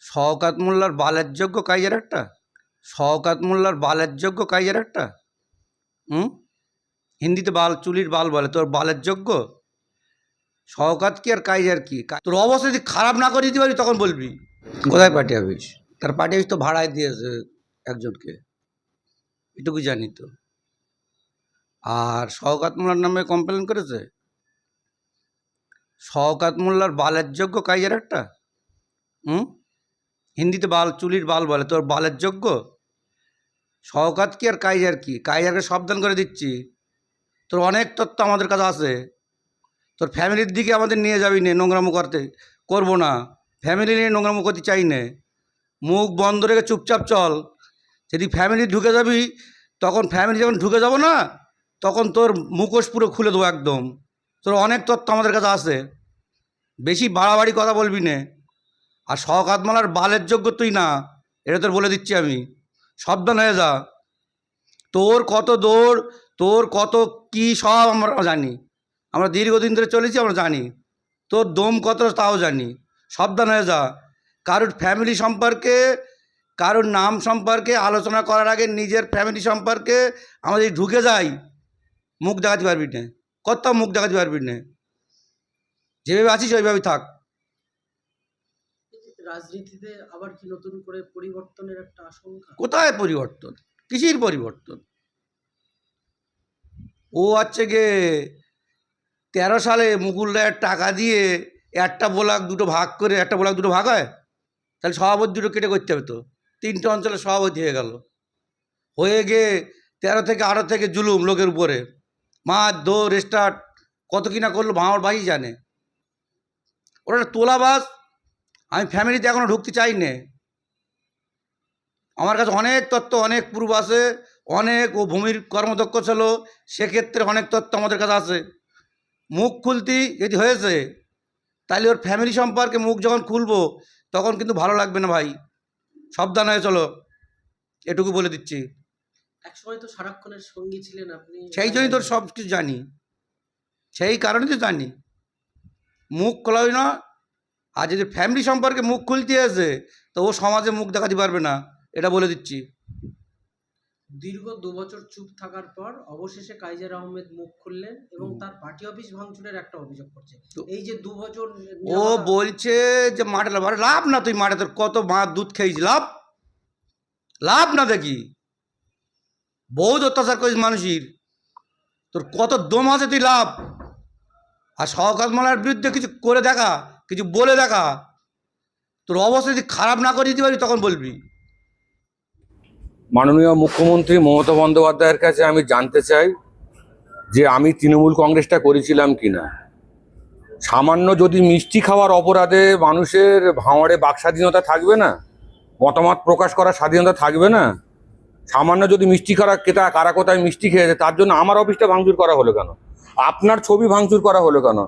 শওকাত মোল্লার বালের যোগ্য কাইজার একটা? শওকাত মোল্লার বালের যোগ্য কাইজার একটা? হুম? হিন্দিতে বাল, চুলির বাল বলে, তোর বালের যোগ্য? শওকাত কি আর কাইজার কি? কা- তোর অবস্থা যদি খারাপ না করে দিতে পারি তখন বলবি। কোথায় পার্টি অফিস তার পার্টি অফিস তো ভাড়ায় দিয়েছে একজনকে। এটুকু জানি তো। আর শওকাত মোল্লার নামে কমপ্লেন করেছে? শওকাত মোল্লার বালের যোগ্য কাইজার একটা? হুম? হিন্দিতে বাল, চুলির বাল বলে, তোর বালের যোগ্য? শওকাত কি আর কাইজার কি? কাইজারকে সাবধান করে দিচ্ছি। তোর অনেক তথ্য আমাদের কাছে আছে। তোর ফ্যামিলির দিকে আমাদের নিয়ে যাবি নে নোংরামো করতে। করব না। ফ্যামিলি নিয়ে নোংরামো করতে চাই নে। মুখ বন্ধ রেখে চুপচাপ চল। যদি ফ্যামিলি ঢুকে যাবি, তখন ফ্যামিলি যখন ঢুকে যাব না, তখন তোর মুখোশ পুরো খুলে দেবো একদম। তোর অনেক তথ্য আমাদের কাছে আছে। বেশি বাড়াবাড়ি কথা বলবি নে। আর শওকাত মালার বালের যোগ্য তুই না, এটা তোর বলে দিচ্ছি আমি। সাবধান হয়ে যা। তোর কত দৌড়, তোর কত কি সব আমরা জানি। আমরা দীর্ঘদিন ধরে চলেছি, আমরা জানি। তোর দম কত তাও জানি। সাবধান হয়ে যা। কারোর ফ্যামিলি সম্পর্কে, কারোর নাম সম্পর্কে আলোচনা করার আগে নিজের ফ্যামিলি সম্পর্কে আমাদের ঢুকে যাই, মুখ দেখাতে পারবি না। কত মুখ দেখাতে পারবি না। যেভাবে আছিস ওইভাবেই থাক। রাজনীতিতে আবার কি নতুন করে পরিবর্তনের একটা আশঙ্কা? কোথায় পরিবর্তন? কিসির পরিবর্তন? ও হচ্ছে গিয়ে তেরো সালে মুকুল রায়ের টাকা দিয়ে একটা ব্লক দুটো ভাগ করে, একটা ব্লক দুটো ভাগ হয়? তাহলে সভাপতি দুটো কেটে করতে হবে তো। তিনটে অঞ্চলে সভাপতি হয়ে গেল। হয়ে গিয়ে তেরো থেকে আরও থেকে জুলুম লোকের উপরে। মার দৌড়, স্টার্ট, কত কিনা করল আমার ভাই জানে। ওটা একটা তোলা বাস আমি ফ্যামিলিতে এখনও ঢুকতে চাই না আমার কাছে অনেক তত্ত্ব অনেক পূর্ব আছে অনেক ও ভূমির কর্মদক্ষ ছিল সেক্ষেত্রে অনেক তথ্য আমাদের কাছে আছে। মুখ খুলতি যদি হয়েছে তাহলে ওর ফ্যামিলি সম্পর্কে মুখ যখন খুলবো তখন কিন্তু ভালো লাগবে না ভাই। সাবধান হয়ে চলো এটুকু বলে দিচ্ছি। একসময় তো সারাক্ষণের সঙ্গী ছিলেন আপনি। সেই জন্যই তোর সব কিছু জানি। সেই কারণে তো জানি। মুখ খোলাই না আর যদি ফ্যামিলি সম্পর্কে মুখ খুলতে আছে তো ও সমাজে মুখ দেখাতে পারবে না। এটা বলে দিচ্ছি। দীর্ঘ দু বছর চুপ থাকার পর অবশেষে কাইজার আহমেদ মুখ খুললেন এবং তার পার্টি অফিস ভাঙচুরের একটা অভিযোগ করছে। তো- এই যে দু বছর ও বলছে যে মাঠে লাভ লাভ না তুই মাঠে তোর কত মা দুধ খেয়েছি লাভ? লাভ না দেখি। বহুত অত্যাচার করিস মানুষের। তোর কত দম আছে তুই লাভ। আর সহকাত মালার বিরুদ্ধে কিছু করে দেখা। কিছু বলে দেখা। তোর অবস্থা যদি খারাপ না করে দিতে পারি, তখন বলবি। মাননীয় মুখ্যমন্ত্রী মমতা বন্দ্যোপাধ্যায়ের কাছে আমি জানতে চাই যে আমি তৃণমূল কংগ্রেসটা করেছিলাম কিনা সামান্য যদি মিষ্টি খাওয়ার অপরাধে মানুষের ভাঁড়ে বাক স্বাধীনতা থাকবে না, মতামত প্রকাশ করার স্বাধীনতা থাকবে না, সামান্য যদি মিষ্টি খাওয়া কেতা কারা কোথায় মিষ্টি খেয়েছে, তার জন্য আমার অফিসটা ভাঙচুর করা হলো কেন? আপনার ছবি ভাঙচুর করা হলো কেন?